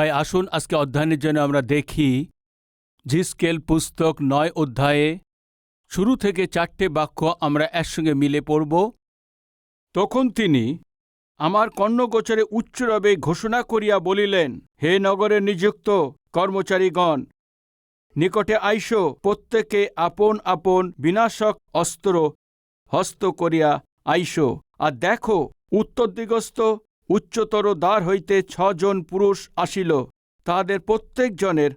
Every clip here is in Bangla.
ভাই, আসুন আজকে অধ্যয়নের জন্য আমরা দেখি জিস্কেল পুস্তক নয় অধ্যায়ে। শুরু থেকে চারটে বাক্য আমরা একসঙ্গে মিলে পড়ব। তখন তিনি, আমার কর্ণগোচরে উচ্চরবে ঘোষণা করিয়া বলিলেন, হে নগরে নিযুক্ত কর্মচারীগণ, নিকটে আইস, প্রত্যেকে আপন আপন বিনাশক অস্ত্র হস্ত করিয়া আইস। আর দেখো, উত্তর দিগস্থ উচ্চতর দ্বার হইতে ছজন পুরুষ আসিল তাহাদের প্রত্যেকজনের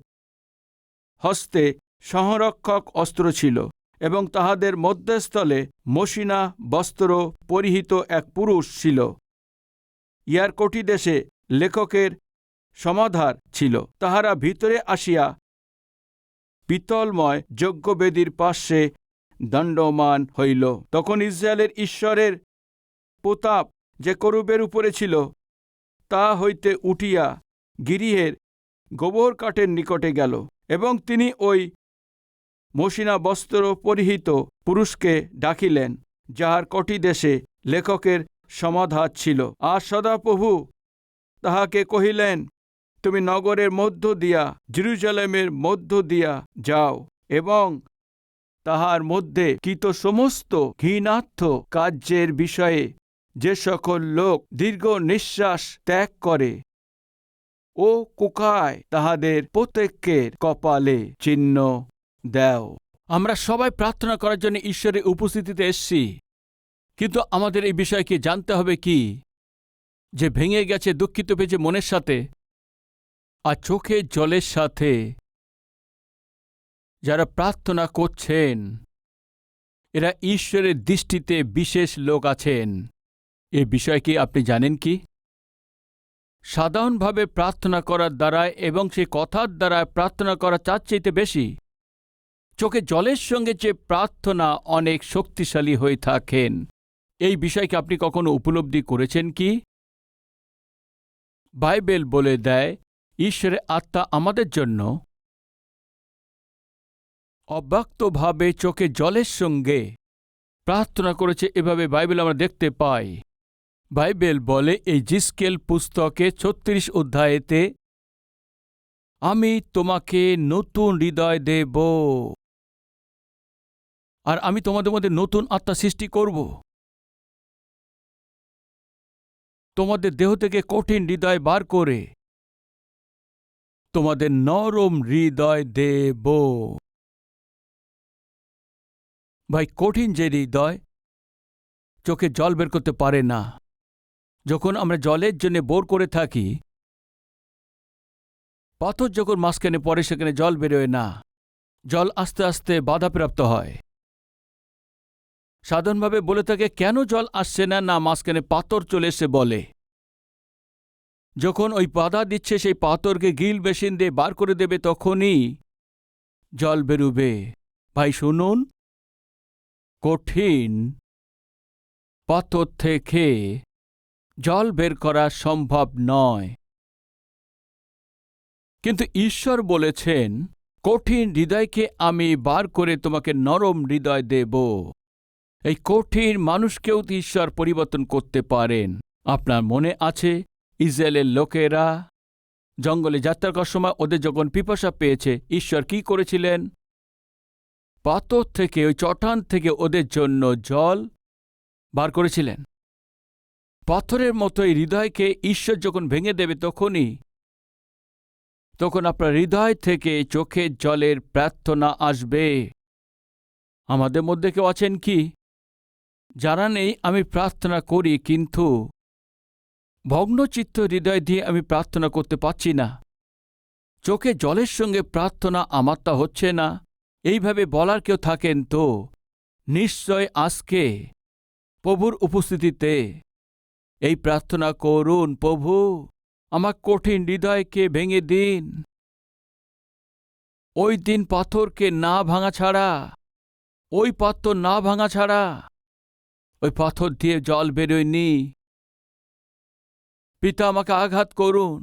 হস্তে সংরক্ষক অস্ত্র ছিল এবং তাহাদের মধ্যস্থলে মসিনা বস্ত্র পরিহিত এক পুরুষ ছিল। ইয়ার কোটি দেশে লেখকের সমাধার ছিল। তাহারা ভিতরে আসিয়া পিতলময় যজ্ঞবেদীর পার্শ্বে দণ্ডমান হইল। তখন ইসরায়েলের ঈশ্বরের প্রতাপ যে করুবের উপরে ছিল, তা হইতে উঠিয়া গিরিহের গোবর কাঠের নিকটে গেল এবং তিনি ওই মসিনা বস্ত্র পরিহিত পুরুষকে ডাকিলেন, যাহার কটি দেশে লেখকের সমাধাত ছিল। আর সদাপ্রভু তাহাকে কহিলেন, তুমি নগরের মধ্য দিয়া, জেরুজালেমের মধ্য দিয়া যাও এবং তাহার মধ্যে কিত সমস্ত ঘৃণার্থ কার্যের বিষয়ে যে সকল লোক দীর্ঘ নিঃশ্বাস ত্যাগ করে ও কুকায় তাহাদের প্রত্যেকের কপালে চিহ্ন দেও। আমরা সবাই প্রার্থনা করার জন্য ঈশ্বরের উপস্থিতিতে এসছি। কিন্তু আমাদের এই বিষয়কে জানতে হবে কি? যে ভেঙে গেছে, দুঃখিত পেয়েছে মনের সাথে আর চোখে জলের সাথে যারা প্রার্থনা করছেন, এরা ঈশ্বরের দৃষ্টিতে বিশেষ লোক আছেন। এ বিষয় কি আপনি জানেন কি? সাধারণভাবে প্রার্থনা করার দ্বারা এবং সে কথার দ্বারা প্রার্থনা করা চার চাইতে বেশি। চোখে জলের সঙ্গে যে প্রার্থনা অনেক শক্তিশালী হয়ে থাকেন। এই বিষয়কে আপনি কখনো উপলব্ধি করেছেন কি? বাইবেল বলে দেয়, ঈশ্বরের আত্মা আমাদের জন্য। অব্যক্তভাবে চোখে জলের সঙ্গে প্রার্থনা করেছে, এভাবে বাইবেল আমরা দেখতে পাই। বাইবেল বলে এই জিস্কেল পুস্তকে ছত্রিশ অধ্যায়েতে, আমি তোমাকে নতুন হৃদয় দেব আর আমি তোমাদের মধ্যে নতুন আত্মা সৃষ্টি করব। তোমাদের দেহ থেকে কঠিন হৃদয় বার করে তোমাদের নরম হৃদয় দেব। ভাই, কঠিন যে হৃদয় চোখে জল বের করতে পারে না। যখন আমরা জলের জন্য বোর করে থাকি, পাথর যখন মাঝখানে পরে সেখানে জল বেরোয় না। জল আস্তে আস্তে বাধাপ্রাপ্ত হয়। সাধারণভাবে বলে থাকে, কেন জল আসছে না? না, মাঝখানে পাথর চলে এসে বলে। যখন ওই বাধা দিচ্ছে, সেই পাথরকে গিল বেসিন দিয়ে বার করে দেবে, তখনই জল বেরুবে। ভাই, শুনুন। কঠিন পাথর থেকে জল বের করা সম্ভব নয়। কিন্তু ঈশ্বর বলেছেন, কঠিন হৃদয়কে আমি বার করে তোমাকে নরম হৃদয় দেব। এই কঠিন মানুষকেও তো ঈশ্বর পরিবর্তন করতে পারেন। আপনার মনে আছে, ইসরায়েলের লোকেরা জঙ্গলে যাত্রা করার সময় ওদের যখন পিপাসা পেয়েছে, ঈশ্বর কি করেছিলেন? পাথর থেকে, ওই চটান থেকে ওদের জন্য জল বার করেছিলেন। পাথরের মতো এই হৃদয়কে ঈশ্বর যখন ভেঙে দেবে তখনই, তখন আপনার হৃদয় থেকে চোখের জলের প্রার্থনা আসবে। আমাদের মধ্যে কেউ আছেন কি? যারা নেই, আমি প্রার্থনা করি, কিন্তু ভগ্নচিত্ত হৃদয় দিয়ে আমি প্রার্থনা করতে পারছি না। চোখে জলের সঙ্গে প্রার্থনা আমার তা হচ্ছে না। এইভাবে বলার কেউ থাকেন তো? নিশ্চয় আজকে প্রভুর উপস্থিতিতে। এই প্রার্থনা করুন, প্রভু। আমার কঠিন হৃদয়কে ভেঙে দিন। ওই দিন পাথরকে না ভাঙা ছাড়া, ওই পাথর না ভাঙা ছাড়া, ওই পাথর দিয়ে জল বেরোয়নি। পিতা আমাকে আঘাত করুন।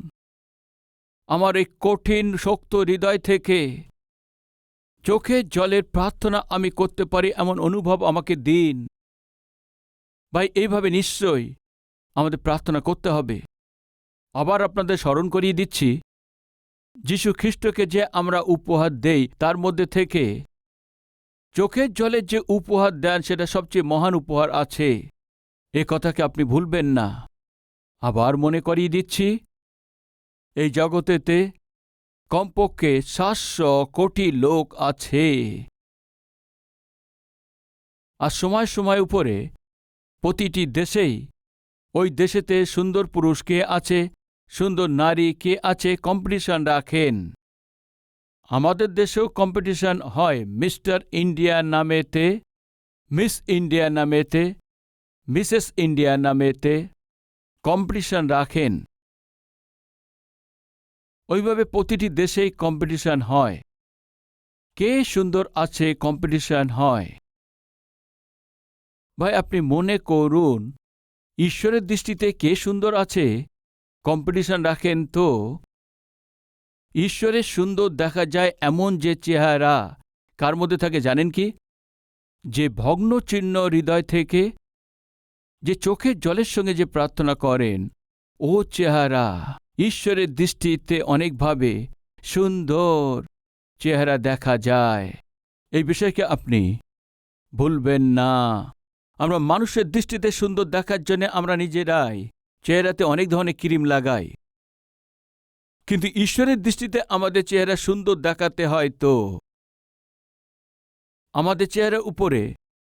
আমার এই কঠিন, শক্ত হৃদয় থেকে চোখের জলের প্রার্থনা আমি করতে পারি, এমন অনুভব আমাকে দিন। ভাই, এইভাবে নিশ্চয়ই আমাদের প্রার্থনা করতে হবে। আবার আপনাদের স্মরণ করিয়ে দিচ্ছি, যিশু খ্রিস্টকে যে আমরা উপহার দেই, তার মধ্যে থেকে চোখের জলের যে উপহার দেন, সেটা সবচেয়ে মহান উপহার আছে। এ কথাকে আপনি ভুলবেন না। আবার মনে করিয়ে দিচ্ছি, এই জগতেতে কমপক্ষে সাতশো কোটি লোক আছে। আর সময় সময় উপরে প্রতিটি দেশেই ওই দেশেতে সুন্দর পুরুষ কে আছে, সুন্দর নারী কে আছে কম্পিটিশন রাখেন। আমাদের দেশেও কম্পিটিশন হয় মিস্টার ইন্ডিয়া নামেতে, মিস ইন্ডিয়া নামেতে, মিসেস ইন্ডিয়া নামেতে কম্পিটিশন রাখেন। ওইভাবে প্রতিটি দেশেই কম্পিটিশন হয়। কে সুন্দর আছে কম্পিটিশন হয়? ভাই, আপনি মনে করুন ঈশ্বরের দৃষ্টিতে কে সুন্দর আছে? কম্পিটিশন রাখেন তো। ঈশ্বরের সুন্দর দেখা যায় এমন যে চেহারা। কার মধ্যে থাকে জানেন কি? যে ভগ্ন চিহ্ন হৃদয় থেকে, যে চোখের জলের সঙ্গে যে প্রার্থনা করেন, ও চেহারা। ঈশ্বরের দৃষ্টিতে অনেকভাবে সুন্দর চেহারা দেখা যায়। এই বিষয়কে আপনি ভুলবেন না। আমরা মানুষের দৃষ্টিতে সুন্দর দেখার জন্য আমরা নিজেরাই চেহারাতে অনেক ধরনের ক্রিম লাগাই। কিন্তু ঈশ্বরের দৃষ্টিতে আমাদের চেহারা সুন্দর দেখাতে হয় তো। আমাদের চেহারার উপরে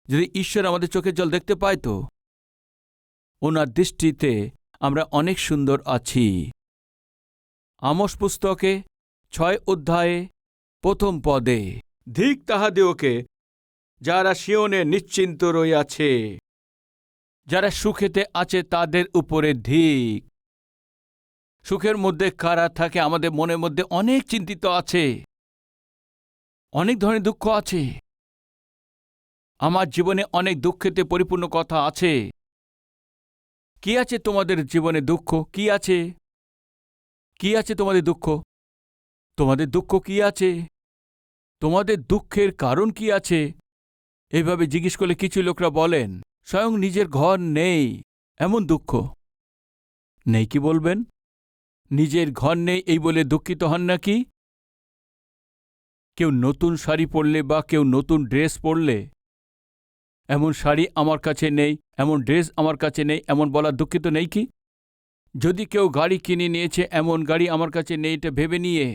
যদি ঈশ্বর আমাদের চোখের জল দেখতে পায় তো, ওনার দৃষ্টিতে আমরা অনেক সুন্দর আছি। আমস পুস্তকে ছয় অধ্যায়ে প্রথম পদে, ধিক তাহাদেওকে যারা শিওনে নিশ্চিন্ত রইয়াছে, যারা সুখেতে আছে তাদের উপরে ধিক। সুখের মধ্যে কারা থাকে আমাদের মনের মধ্যে অনেক চিন্তিত আছে, অনেক ধরনের দুঃখ আছে। আমার জীবনে অনেক দুঃখেতে পরিপূর্ণ কথা আছে। কি আছে তোমাদের জীবনে দুঃখ? কি আছে? কি আছে তোমাদের দুঃখ? তোমাদের দুঃখ কি আছে? তোমাদের দুঃখের কারণ কি আছে? এইভাবে জিজ্ঞেস করলে কিছু লোকরা বলেন, স্বয়ং নিজের ঘর নেই। এমন দুঃখ। নেই কি বলবেন? নিজের ঘর নেই এই বলে দুঃখিত হন নাকি? কেউ নতুন শাড়ি পরলে বা কেউ নতুন ড্রেস পরলে, এমন শাড়ি আমার কাছে নেই, এমন ড্রেস আমার কাছে নেই, এমন বলা দুঃখিত নেই কি? যদি কেউ গাড়ি কিনে নিয়েছে, এমন গাড়ি আমার কাছে নেই, এটা ভেবে নিয়ে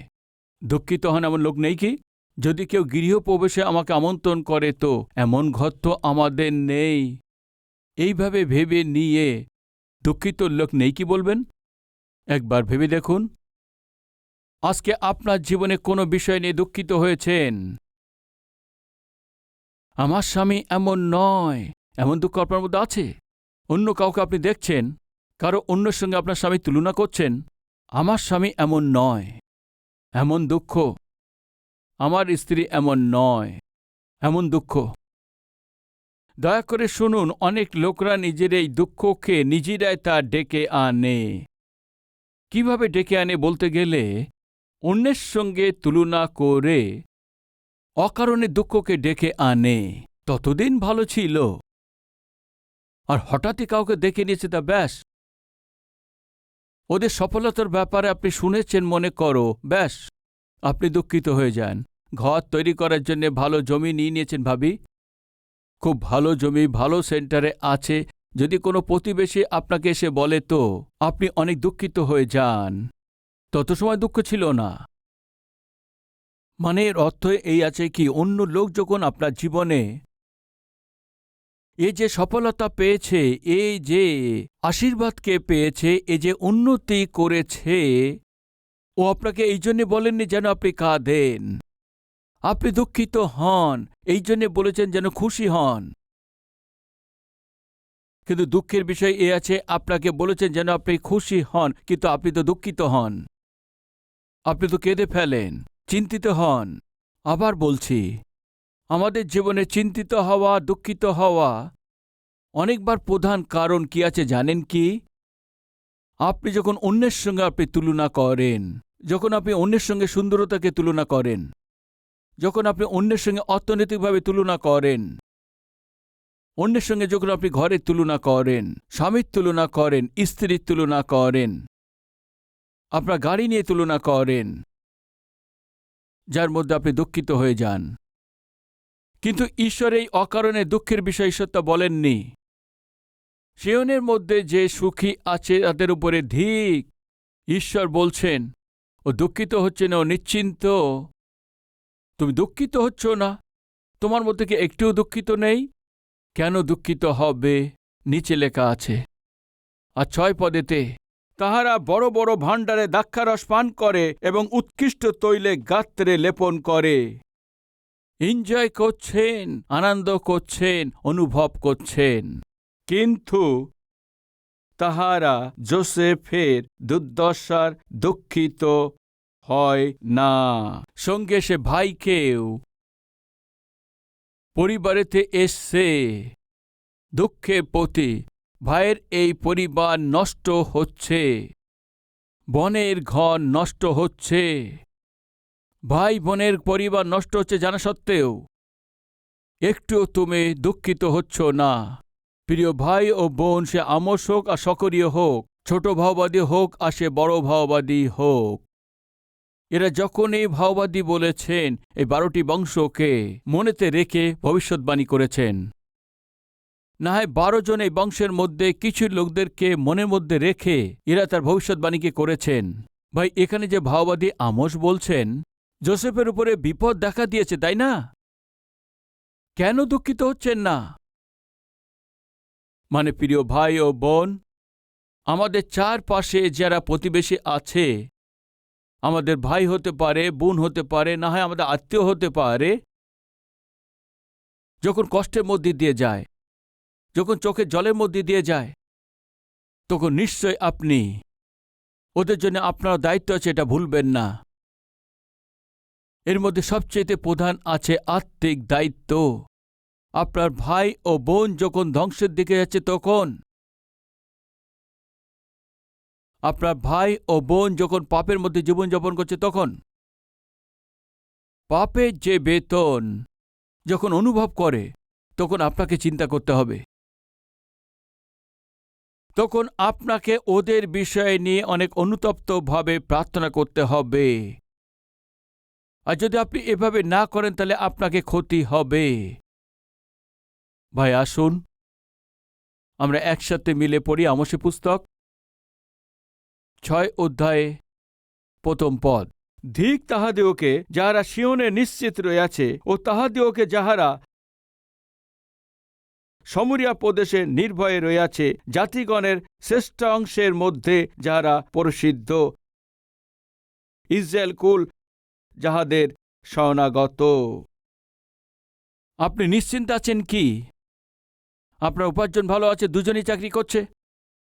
দুঃখিত হন এমন লোক নেই কি? যদি কেউ গৃহপ্রবেশে আমাকে আমন্ত্রণ করে তো এমন ঘর তো আমাদের নেই। এইভাবে ভেবে নিয়ে দুঃখিত লোক নেই কি বলবেন? একবার ভেবে দেখুন। আজকে আপনার জীবনে কোনো বিষয় নিয়ে দুঃখিত হয়েছেন? আমার স্বামী এমন নয়, এমন দুঃখ আপনার মধ্যে আছে? অন্য কাউকে আপনি দেখছেন? কারও অন্যের সঙ্গে আপনার স্বামী তুলনা করছেন? আমার স্বামী এমন নয়, এমন দুঃখ আমার স্ত্রী এমন নয়, এমন দুঃখ। দয়া করে শুনুন, অনেক লোকরা নিজের এই দুঃখকে নিজেরাই তা ডেকে আনে। কীভাবে ডেকে আনে বলতে গেলে, অন্যের সঙ্গে তুলনা করে অকারণে দুঃখকে ডেকে আনে। ততদিন ভালো ছিল। আর হঠাৎই কাউকে দেখে নিয়েছে তা ব্যাস। ওদের সফলতার ব্যাপারে আপনি শুনেছেন মনে করো, ব্যাস। আপনি দুঃখিত হয়ে যান। ঘর তৈরি করার জন্য ভালো জমি নিয়ে নিয়েছেন ভাবি। খুব ভালো জমি, ভালো সেন্টারে আছে। যদি কোনো প্রতিবেশী আপনাকে এসে বলে, তো, আপনি অনেক দুঃখিত হয়ে যান। তত সময় দুঃখ ছিল না। মানে এর অর্থ এই আছে কি, অন্য লোক যখন আপনার জীবনে এ যে সফলতা পেয়েছে এই যে আশীর্বাদকে পেয়েছে, এ যে উন্নতি করেছে ও আপনাকে এই জন্যে বলেননি যেন আপনি কাঁদেন। আপনি দুঃখিত হন, এই জন্যে বলেছেন যেন খুশি হন। কিন্তু দুঃখের বিষয় এ আছে, আপনাকে বলেছেন যেন আপনি খুশি হন, কিন্তু আপনি তো দুঃখিত হন। আপনি তো কেঁদে ফেলেন, চিন্তিত হন। আবার বলছি, আমাদের জীবনে চিন্তিত হওয়া, দুঃখিত হওয়া অনেকবার প্রধান কারণ কি আছে জানেন কি? আপনি যখন অন্যের সঙ্গে আপনি তুলনা করেন যখন আপনি অন্যের সঙ্গে সুন্দরতাকে তুলনা করেন, যখন আপনি অন্যের সঙ্গে অর্থনৈতিকভাবে তুলনা করেন, অন্যের সঙ্গে যখন আপনি ঘরের তুলনা করেন, স্বামীর তুলনা করেন, স্ত্রীর তুলনা করেন, আপনার গাড়ি নিয়ে তুলনা করেন, যার মধ্যে আপনি দুঃখিত হয়ে যান। কিন্তু ঈশ্বর এই অকারণে দুঃখের বিষয় ঈশ্বরটা বলেননি। শিয়নের মধ্যে যে সুখী আছে, তাদের উপরে ধিক ঈশ্বর বলছেন ও দুঃখিত হচ্ছে না, ও নিশ্চিন্ত। তুমি দুঃখিত হচ্ছ না? তোমার মধ্যে কি একটুও দুঃখিত নেই? কেন দুঃখিত হবে? নিচে লেখা আছে। আর ছয় পদেতে, তাহারা বড় বড় ভাণ্ডারে দাক্ষারস পান করে এবং উৎকৃষ্ট তৈলে গাত্রে লেপন করে। এনজয় করছেন, আনন্দ করছেন, অনুভব করছেন। কিন্তু তাহারা জোসেফের দুর্দশার দুঃখিত হয় না। সঙ্গে সে ভাইকেও পরিবারেতে এসছে দুঃখে পতি। ভাইয়ের এই পরিবার নষ্ট হচ্ছে। বনের ঘর নষ্ট হচ্ছে। ভাই বোনের পরিবার নষ্ট হচ্ছে জানা সত্ত্বেও একটুও তুমি দুঃখিত হচ্ছ না। প্রিয় ভাই ও বোন, সে আমস হোক আর সকরীয় হোক, ছোট ভাওবাদী হোক আর সে বড় ভাওবাদী হোক। এরা যখন এই ভাওবাদী বলেছেন, এই বারোটি বংশকে মনেতে রেখে ভবিষ্যৎবাণী করেছেন। না হয় বারো জন এই বংশের মধ্যে কিছু লোকদেরকে মনের মধ্যে রেখে এরা তার ভবিষ্যৎবাণীকে করেছেন। ভাই, এখানে যে ভাওবাদী আমস বলছেন, জোসেফের উপরে বিপদ দেখা দিয়েছে, তাই না? কেন দুঃখিত হচ্ছেন না? মানে প্রিয় ভাই ও বোন, আমাদের চারপাশে যারা প্রতিবেশী আছে, আমাদের ভাই হতে পারে, বোন হতে পারে, না হয় আমাদের আত্মীয় হতে পারে, যখন কষ্টের মধ্যে দিয়ে যায়, যখন চোখে জলের মধ্যে দিয়ে যায়, তখন নিশ্চয় আপনি ওদের জন্য আপনার দায়িত্ব আছে, এটা ভুলবেন না। এর মধ্যে সবচেয়ে প্রধান আছে আত্মিক দায়িত্ব। আপনার ভাই ও বোন যখন ধ্বংসের দিকে যাচ্ছে তখন আপনার ভাই ও বোন যখন পাপের মধ্যে জীবনযাপন করছে তখন পাপের যে বেতন যখন অনুভব করে, তখন আপনাকে চিন্তা করতে হবে। তখন আপনাকে ওদের বিষয় নিয়ে অনেক অনুতপ্তভাবে প্রার্থনা করতে হবে। আর যদি আপনি এভাবে না করেন, তাহলে আপনাকে ক্ষতি হবে। ভাই আসুন। আমরা একসাথে মিলে পড়ি আমসে পুস্তক। ছয় অধ্যায়ে প্রথম পদ। ধিক তাহাদিওকে যাহারা শিওনে নিশ্চিত রইয়াছে ও তাহাদিওকে যাহারা সমরিয়া প্রদেশে নির্ভয়ে রইয়াছে জাতিগণের শ্রেষ্ঠ অংশের মধ্যে যাহারা প্রসিদ্ধ। ইসরায়েল কুল যাহাদের শরণাগত। আপনি নিশ্চিন্ত আছেন কি? আপনার উপার্জন ভালো আছে, দুজনই চাকরি করছে।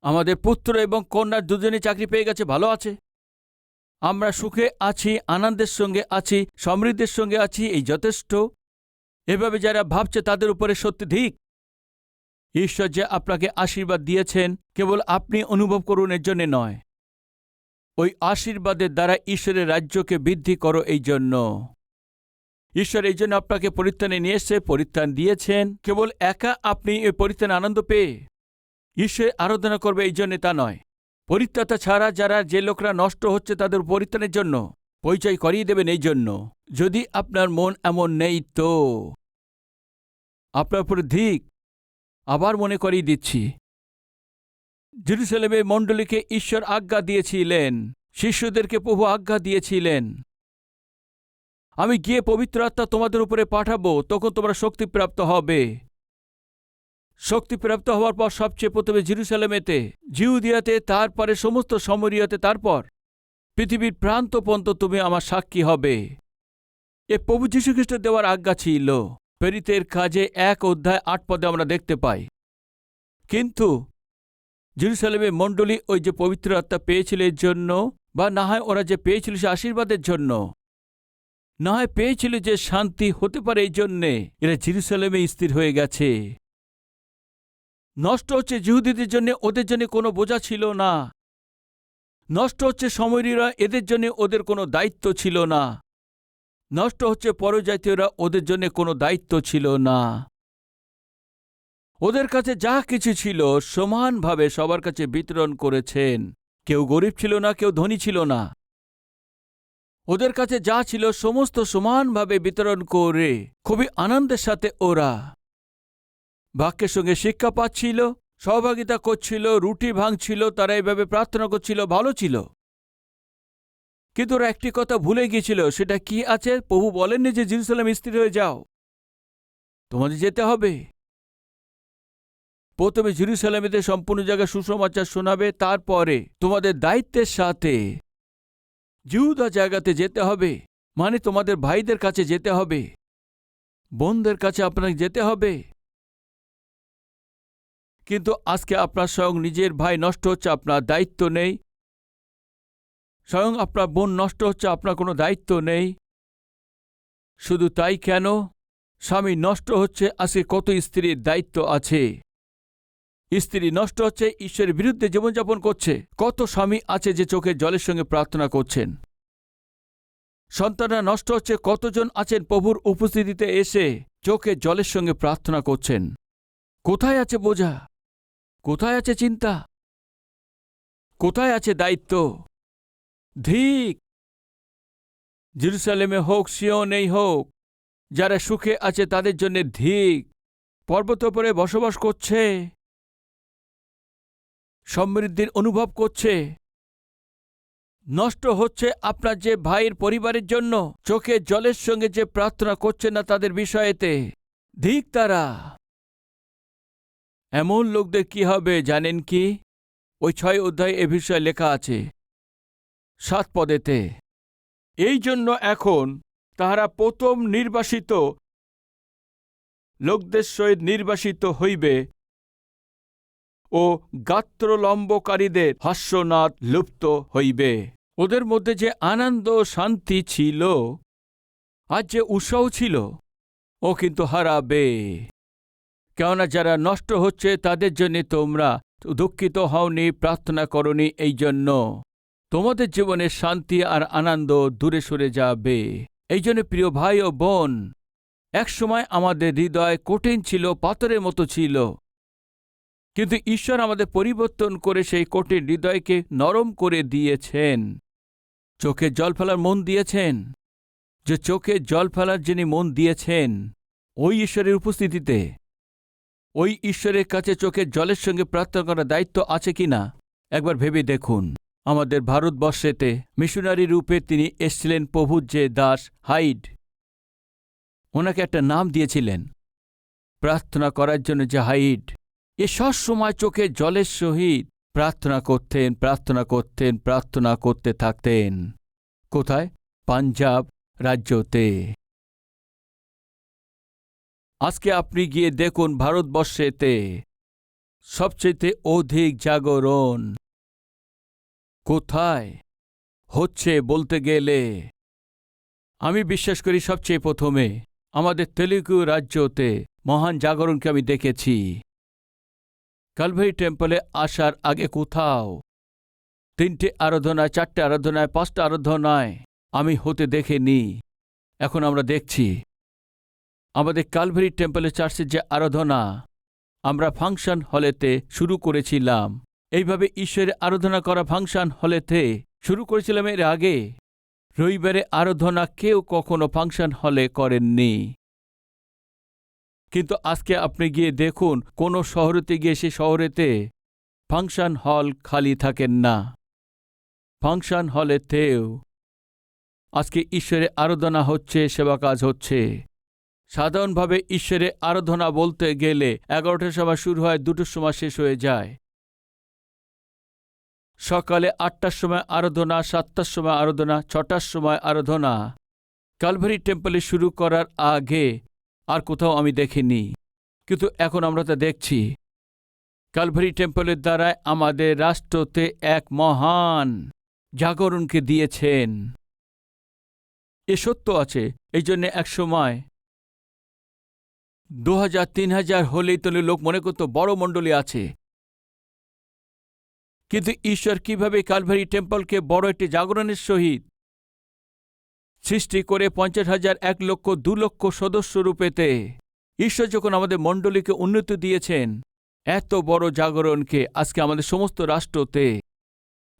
আমাদের পুত্র এবং কন্যার দুজনই চাকরি পেয়ে গেছে, ভালো আছে। আমরা সুখে আছি, আনন্দের সঙ্গে আছি, সমৃদ্ধির সঙ্গে আছি, এই যথেষ্ট। এভাবে যারা ভাবছে তাদের উপরে সত্যি ধিক ঈশ্বর যে আপনাকে আশীর্বাদ দিয়েছেন, কেবল আপনি অনুভব করুন, এর জন্যে নয়। ওই আশীর্বাদের দ্বারা ঈশ্বরের রাজ্যকে বৃদ্ধি করো, এই জন্য। ঈশ্বর এই জন্য আপনাকে পরিত্রাণে নিয়ে এসে পরিত্রাণ দিয়েছেন। কেবল একা আপনি এই পরিত্রাণ আনন্দ পেয়ে ঈশ্বর আরাধনা করবে এই জন্যে তা নয়। পরিত্রাতা ছাড়া যারা যে লোকরা নষ্ট হচ্ছে তাদের পরিত্রাণের জন্য পরিচয় করিয়ে দেবেন এই জন্য। যদি আপনার মন এমন নেই তো আপনার উপর ধিক আবার মনে করিয়ে দিচ্ছি। জেরুসালেমে মণ্ডলীকে ঈশ্বর আজ্ঞা দিয়েছিলেন। শিষ্যদেরকে প্রভু আজ্ঞা দিয়েছিলেন। আমি গিয়ে পবিত্র আত্মা তোমাদের উপরে পাঠাবো, তখন তোমরা শক্তিপ্রাপ্ত হবে। শক্তিপ্রাপ্ত হওয়ার পর সবচেয়ে প্রথমে জিরুসালেমেতে, জিউদিয়াতে, তারপরে সমস্ত সমরিয়াতে, তারপর পৃথিবীর প্রান্ত পন্ত তুমি আমার সাক্ষী হবে। এ প্রভু যীশুখ্রিস্ট দেওয়ার আজ্ঞা ছিল। প্রেরিতের কাজে এক অধ্যায় আট পদে আমরা দেখতে পাই। কিন্তু জেরুসালেমে মণ্ডলী ওই যে পবিত্র আত্মা পেয়েছিল এর জন্য, বা না হয় ওরা যে পেয়েছিল সে আশীর্বাদের জন্য না হয় পেয়েছিল যে শান্তি হতে পারে এই জন্যে। এরা জেরুসালেমে স্থির হয়ে গেছে। নষ্ট হচ্ছে জিহুদিদের জন্য, ওদের জন্য কোনো বোঝা ছিল না। নষ্ট হচ্ছে সমরীরা এদের জন্য ওদের কোনো দায়িত্ব ছিল না। নষ্ট হচ্ছে পরজাতীয়রা, ওদের জন্য কোনো দায়িত্ব ছিল না। ওদের কাছে যা কিছু ছিল, সমানভাবে সবার কাছে বিতরণ করেছেন। কেউ গরিব ছিল না, কেউ ধনী ছিল না। ওদের কাছে যা ছিল সমস্ত সমানভাবে বিতরণ করে। খুবই আনন্দের সাথে ওরা বাক্যের সঙ্গে শিক্ষা পাচ্ছিল, সহভাগিতা করছিল, রুটি ভাঙছিল, তারা এইভাবে প্রার্থনা করছিল, ভালো ছিল। কিন্তু ওরা একটি কথা ভুলে গিয়েছিল, সেটা কি আছে? প্রভু বলেননি যে জিরুসালাম স্থির হয়ে যাও। তোমাদের যেতে হবে। প্রথমে জিরুসালামেতে সম্পূর্ণ জায়গায় সুসমাচার শোনাবে, তারপরে তোমাদের দায়িত্বের সাথে জিহুদা জায়গাতে যেতে হবে। মানে তোমাদের ভাইদের কাছে যেতে হবে। বোনদের কাছে আপনাকে যেতে হবে। কিন্তু আজকে আপনার স্বয়ং নিজের ভাই নষ্ট হচ্ছে, আপনার দায়িত্ব নেই। স্বয়ং আপনার বোন নষ্ট হচ্ছে, আপনার কোনো দায়িত্ব নেই। শুধু তাই কেন? স্বামী নষ্ট হচ্ছে, আজকে কত স্ত্রীর দায়িত্ব আছে। স্ত্রী নষ্ট হচ্ছে, ঈশ্বরের বিরুদ্ধে জীবনযাপন করছে। কত স্বামী আছে যে চোখে জলের সঙ্গে প্রার্থনা করছেন? সন্তানরা নষ্ট হচ্ছে, কতজন আছেন প্রভুর উপস্থিতিতে এসে চোখে জলের সঙ্গে প্রার্থনা করছেন? কোথায় আছে বোঝা? কোথায় আছে চিন্তা? কোথায় আছে দায়িত্ব? ধিক জিরুসালেমে হোক, সিওনেই হোক, যারা সুখে আছে তাদের জন্য ধিক পর্বত উপরে বসবাস করছে। সমৃদ্ধির অনুভব করছে। নষ্ট হচ্ছে আপনার যে ভাইয়ের পরিবারের জন্য চোখে জলের সঙ্গে যে প্রার্থনা করছে না তাদের বিষয়েতে। ধিক তারা। এমন লোকদের কি হবে জানেন কি? ওই ছয় অধ্যায় এ বিষয়ে লেখা আছে। সাত পদেতে। এই জন্য এখন তাহারা প্রথম নির্বাসিত লোকদের সহিত নির্বাসিত হইবে। ও গাত্রলম্বকারীদের হাস্যনাদ লুপ্ত হইবে। ওদের মধ্যে যে আনন্দ শান্তি ছিল আর যে উৎসাহ ছিল, ও কিন্তু হারাবে। কেননা যারা নষ্ট হচ্ছে, তাদের জন্য তোমরা দুঃখিত হওনি, প্রার্থনা করনি এই জন্য। তোমাদের জীবনে শান্তি আর আনন্দ দূরে সরে যাবে। এই জন্য প্রিয় ভাই ও বোন, একসময় আমাদের হৃদয় কঠিন ছিল, পাথরের মতো ছিল। কিন্তু ঈশ্বর আমাদের পরিবর্তন করে সেই কঠিন হৃদয়কে নরম করে দিয়েছেন। চোখে জল ফেলার মন দিয়েছেন। যে চোখে জল ফেলার যিনি মন দিয়েছেন, ওই ঈশ্বরের উপস্থিতিতে। ওই ঈশ্বরের কাছে চোখের জলের সঙ্গে প্রার্থনা করার দায়িত্ব আছে কি না একবার ভেবে দেখুন। আমাদের ভারতবর্ষেতে মিশনারি রূপে তিনি এসছিলেন প্রভুর যে দাস হাইড। ওনাকে একটা নাম দিয়েছিলেন। প্রার্থনা করার জন্য যে হাইড। এ সময় চোখে জলের সহিত প্রার্থনা করতেন প্রার্থনা করতেন, প্রার্থনা করতে থাকতেন। কোথায়? পাঞ্জাব রাজ্যতে। আজকে আপনি গিয়ে দেখুন ভারতবর্ষেতে সবচেয়ে অধিক জাগরণ কোথায় হচ্ছে বলতে গেলে। আমি বিশ্বাস করি সবচেয়ে প্রথমে আমাদের তেলুগু রাজ্যতে মহান জাগরণকে আমি দেখেছি। কালভারি টেম্পলে আসার আগে কোথাও? তিনটে আরাধনায়, চারটে আরাধনায়, পাঁচটা আরাধনায় আমি হতে দেখেনি। এখন আমরা দেখছি। আমাদের কালভেরি টেম্পলে চার্চের যে আরাধনা, আমরা ফাংশন হলেতে শুরু করেছিলাম। এইভাবে ঈশ্বরের আরাধনা করা ফাংশন হলেতে শুরু করেছিলাম এর আগে। রবিবারে আরাধনা কেউ কখনো ফাংশন হলে করেননি। কিন্তু আজকে আপনি গিয়ে দেখুন, কোনো শহরেতে গিয়ে সে শহরেতে ফাংশন হল খালি থাকেন না। ফাংশন হলে হলেতেও আজকে ঈশ্বরের আরাধনা হচ্ছে, সেবা কাজ হচ্ছে। সাধারণভাবে ঈশ্বরের আরাধনা বলতে গেলে এগারোটার সময় শুরু হয়, দুটোর সময় শেষ হয়ে যায়। সকালে আটটার সময় আরাধনা, সাতটার সময় আরাধনা, ছটার সময় আরাধনা। কালভারি টেম্পলে শুরু করার আগে আর কোথাও আমি দেখিনি, কিন্তু এখন আমরা তা দেখছি। কালভারি টেম্পলের দ্বারায় আমাদের রাষ্ট্রতে এক মহান জাগরণকে দিয়েছেন। এ সত্য আছে, এই জন্যে এক সময় দু হাজার তিন হাজার হলেই তলে লোক মনে করত বড় মণ্ডলী আছে। কিন্তু ঈশ্বর কীভাবে কালভারি টেম্পলকে বড় একটি জাগরণের সহিত সৃষ্টি করে পঞ্চাশ হাজার এক লক্ষ দু লক্ষ সদস্য রূপেতে। ঈশ্বর যখন আমাদের মণ্ডলীকে উন্নতি দিয়েছেন, এত বড় জাগরণকে আজকে আমাদের সমস্ত রাষ্ট্রতে,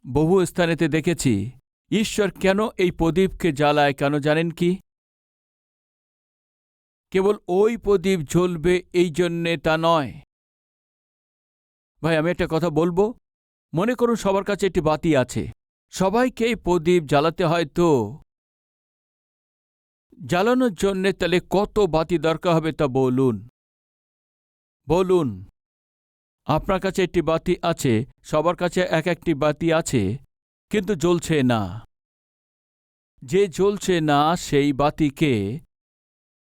বহু স্থানেতে দেখেছি। ঈশ্বর কেন এই প্রদীপকে জ্বালায় কেন জানেন কি? কেবল ওই প্রদীপ জ্বলবে এই জন্যে তা নয়। ভাই, আমি একটা কথা বলব? মনে করুন সবার কাছে একটি বাতি আছে। সবাইকে এই প্রদীপ জ্বালাতে হয় তো জ্বালানোর জন্যে তাহলে কত বাতি দরকার হবে তা বলুন। বলুন, আপনার কাছে একটি বাতি আছে, সবার কাছে এক একটি বাতি আছে, কিন্তু জ্বলছে না। যে জ্বলছে না, সেই বাতিকে,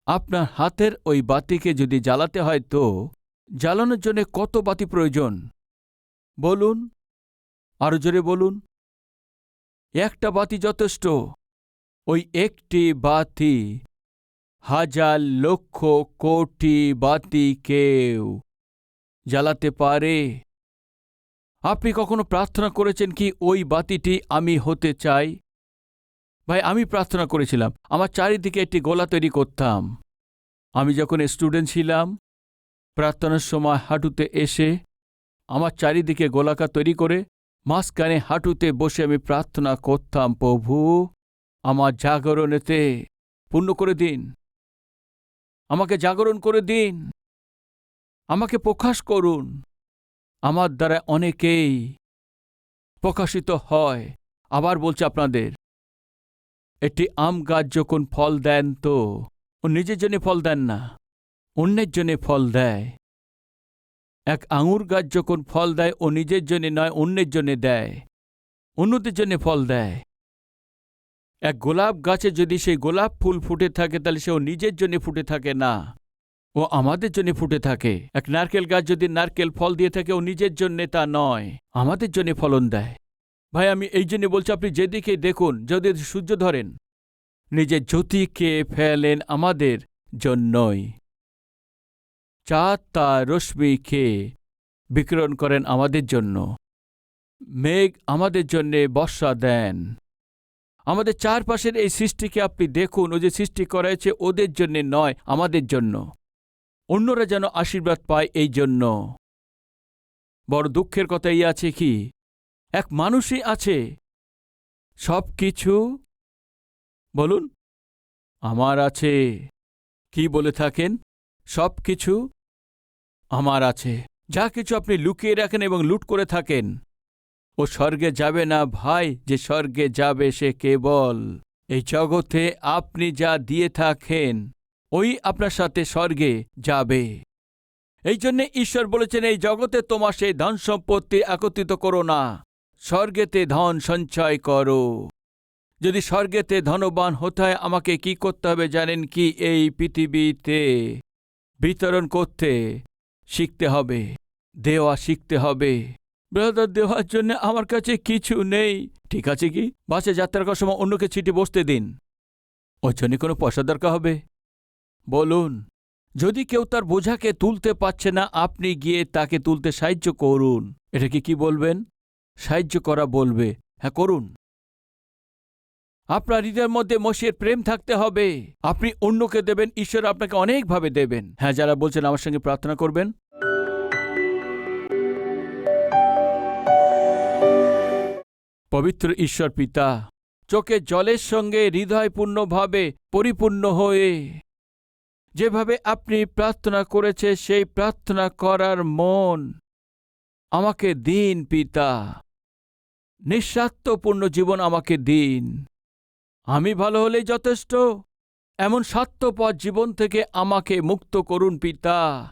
আপনার হাতের ওই বাতিকে যদি জ্বালাতে হয় তো, জ্বালানোর জন্য কত বাতি প্রয়োজন? বলুন, আরও জোরে বলুন। একটা বাতি যথেষ্ট। ওই একটি বাতি, হাজার লক্ষ কোটি বাতি কেউ জ্বালাতে পারে। আপনি কখনো প্রার্থনা করেছেন কি ওই বাতিটি আমি হতে চাই? ভাই, আমি প্রার্থনা করেছিলাম, আমার চারিদিকে একটি গোলা তৈরি করতাম। আমি যখন স্টুডেন্ট ছিলাম, প্রার্থনার সময় হাঁটুতে এসে আমার চারিদিকে গোলাকা তৈরি করে, মাঝখানে হাঁটুতে বসে আমি প্রার্থনা করতাম, প্রভু আমার জাগরণেতে পূর্ণ করে দিন। আমাকে জাগরণ করে দিন। আমাকে প্রকাশ করুন। আমার দ্বারা অনেকেই প্রকাশিত হয়। আবার বলছে আপনাদের, একটি আম গাছ যখন ফল দেন তো, ও নিজের জন্য ফল দেন না, অন্যের জন্যে ফল দেয়। এক আঙুর গাছ যখন ফল দেয়, ও নিজের জন্য নয়, অন্যের জন্যে দেয়। অন্যদের জন্য ফল দেয়। এক গোলাপ গাছে যদি সেই গোলাপ ফুল ফুটে থাকে, তাহলে সে ও নিজের জন্য ফুটে থাকে না। ও আমাদের জন্য ফুটে থাকে। এক নারকেল গাছ যদি নারকেল ফল দিয়ে থাকে, ও নিজের জন্যে তা নয়, আমাদের জন্য ফলন দেয়। ভাই, আমি এই জন্য বলছি, আপনি যেদিকে দেখুন, যদি সূর্য ধরেন, নিজের জ্যোতিকে ফেলেন আমাদের জন্যই। চাঁদ, তার খেয়ে বিকিরণ করেন আমাদের জন্য। মেঘ আমাদের জন্যে বর্ষা দেন। আমাদের চারপাশের এই সৃষ্টিকে আপনি দেখুন ও যে সৃষ্টি করা হয়েছে ওদের জন্যে নয়, আমাদের জন্য। অন্যরা যেন আশীর্বাদ পায় এই জন্য। বড় দুঃখের কথা এই আছে কি? এক মানুষই আছে। সব কিছু বলুন, আমার আছে। কি বলে থাকেন? সব কিছু আমার আছে। যা কিছু আপনি লুকিয়ে রাখেন এবং লুট করে থাকেন। ও স্বর্গে যাবে না ভাই, যে স্বর্গে যাবে সে কেবল। এই জগতে আপনি যা দিয়ে থাকেন, ওই আপনার সাথে স্বর্গে যাবে। এই জন্যে ঈশ্বর বলেছেন, এই জগতে তোমার সেই ধন সম্পত্তি একত্রিত করো না। স্বর্গেতে ধন সঞ্চয় করো। যদি স্বর্গেতে ধনবান হতে আমাকে কি করতে হবে জানেন কি? এই পৃথিবীতে বিতরণ করতে শিখতে হবে, দেওয়া শিখতে হবে। ব্রাদার দেওয়ার জন্য আমার কাছে কিছু নেই। ঠিক আছে কি? বাসে যাত্রা করার সময় অন্যকে ছিটে বসতে দিন। ওর জন্য কোনো পয়সা দরকার হবে? বলুন, যদি কেউ তার বোঝাকে তুলতে পারছে না, আপনি গিয়ে তাকে তুলতে সাহায্য করুন। এটা কি কি বলবেন? সাহায্য করা বলবে। হ্যাঁ করুন। আপনার হৃদয়ের মধ্যে মসির প্রেম থাকতে হবে। আপনি অন্যকে দেবেন, ঈশ্বর আপনাকে অনেকভাবে দেবেন। হ্যাঁ যারা বলছেন আমার সঙ্গে প্রার্থনা করবেন। পবিত্র ঈশ্বর পিতা, চোখে জলের সঙ্গে হৃদয়পূর্ণভাবে পরিপূর্ণ হয়ে। যেভাবে আপনি প্রার্থনা করেছে, সেই প্রার্থনা করার মন আমাকে দিন পিতা। নিঃস্বার্থপূর্ণ জীবন আমাকে দিন। আমি ভালো হলেই যথেষ্ট। এমন স্বার্থপর জীবন থেকে আমাকে মুক্ত করুন পিতা।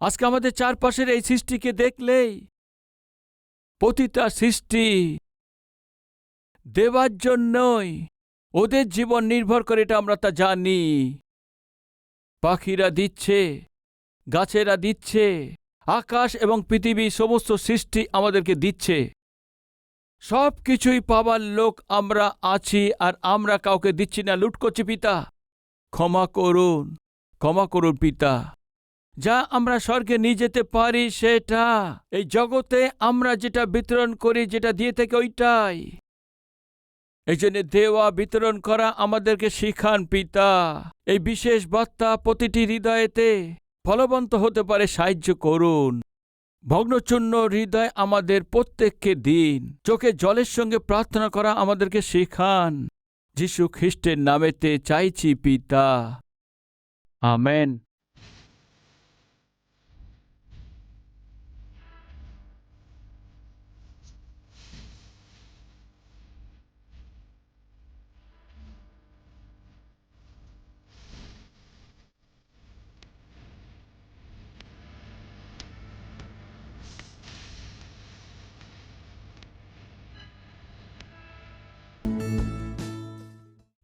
আজকে আমাদের চারপাশের এই সৃষ্টিকে দেখলেই প্রতিটা সৃষ্টি। দেবার জন্যই। ওদের জীবন নির্ভর করে এটা আমরা তা জানি। পাখিরা দিচ্ছে, গাছেরা দিচ্ছে, আকাশ এবং পৃথিবী সমস্ত সৃষ্টি আমাদেরকে দিচ্ছে। সব কিছুই পাবার লোক আমরা আছি আর আমরা কাউকে দিচ্ছি না। লুট করছি পিতা। ক্ষমা করুন ক্ষমা করুন পিতা। যা আমরা স্বর্গে নিয়ে যেতে পারি সেটা। এই জগতে আমরা যেটা বিতরণ করি, যেটা দিয়ে থেকে ওইটাই। এই জন্য দেওয়া, বিতরণ করা আমাদেরকে শিখান পিতা। এই বিশেষ বার্তা প্রতিটি হৃদয়েতে ফলবন্ত হতে পারে, সাহায্য করুন। ভগ্নচূর্ণ হৃদয় আমাদের প্রত্যেককে দিন। চোখে জলের সঙ্গে প্রার্থনা করা আমাদেরকে শেখান। যিশু খ্রিস্টের নামেতে চাইছি পিতা। আমেন।